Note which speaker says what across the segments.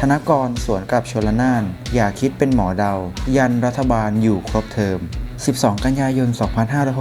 Speaker 1: ธนกรสวนกับชลนาน อย่าคิดเป็นหมอเดา ยันรัฐบาลอยู่ครบเทอม 12 กันยายน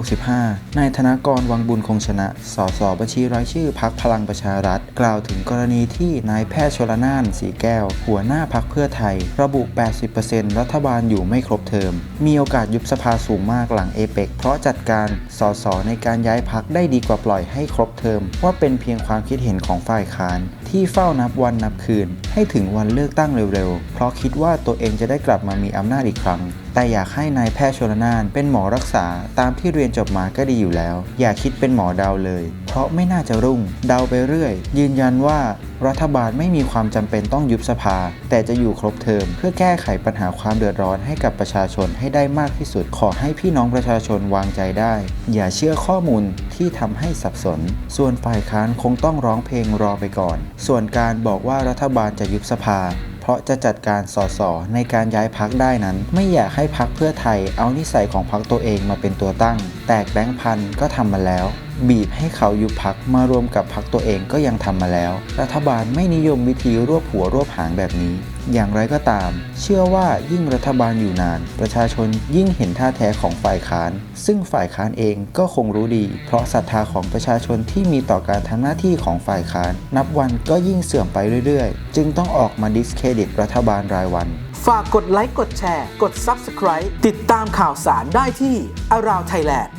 Speaker 1: 2565 นายธนกร วังบุญคงชนะ สสบัญชีรายชื่อพักพลังประชารัฐ กล่าวถึงกรณีที่นายแพทย์ชลนานสีแก้ว หัวหน้าพักเพื่อไทย ระบุ 80%รัฐบาลอยู่ไม่ครบเทอม มีโอกาสยุบสภาสูงมากหลังเอเปกเพราะจัดการสสในการย้ายพักได้ดีกว่าปล่อยให้ครบเทอม ว่าเป็นเพียงความคิดเห็นของฝ่ายค้าน ที่เฝ้านับวันนับคืน ให้ถึงวันเลือกตั้งเร็วๆ เพราะคิดว่าตัวเองจะได้กลับมามีอำนาจอีกครั้ง แต่อยากให้นายแพทย์ชลนาน เป็นหมอรักษาตามที่เรียนจบมาก็ดีอยู่แล้ว อย่าคิดเป็นหมอเดาเลย เพราะไม่น่าจะรุ่ง เดาไปเรื่อย ยืนยันว่ารัฐบาลไม่มีความจำเป็นต้องยุบสภา แต่จะอยู่ครบเทอม เพื่อแก้ไขปัญหาความเดือดร้อนให้กับประชาชนให้ได้มากที่สุด ขอให้พี่น้องประชาชนวางใจได้ อย่าเชื่อข้อมูลที่ทำให้สับสน ส่วนฝ่ายค้านคงต้องร้องเพลงรอไปก่อน ส่วนการบอกว่ารัฐบาลจะยุบสภา เพราะจะจัดการสสในการย้ายพักได้นั้น ไม่อยากให้พักเพื่อไทยเอานิสัยของพักตัวเองมาเป็นตัวตั้ง แตกแบงค์พันก็ทำมาแล้ว บีบให้เขายุบพักมารวมกับพักตัวเองก็ยังทำมาแล้ว รัฐบาลไม่นิยมวิธีรวบหัวรวบหางแบบนี้ อย่างไรก็ตาม เชื่อว่ายิ่งรัฐบาลอยู่นาน ประชาชนยิ่งเห็นท่าแท้ของฝ่ายค้าน ซึ่งฝ่ายค้านเองก็คงรู้ดี เพราะศรัทธาของประชาชนที่มีต่อการทำหน้าที่ของฝ่ายค้าน นับวันก็ยิ่งเสื่อมไปเรื่อยๆ จึงต้องออกมาดิสเครดิตรัฐบาลรายวัน
Speaker 2: ฝากกดไลค์กดแชร์ กด Subscribe ติดตามข่าวสารได้ที่ Around Thailand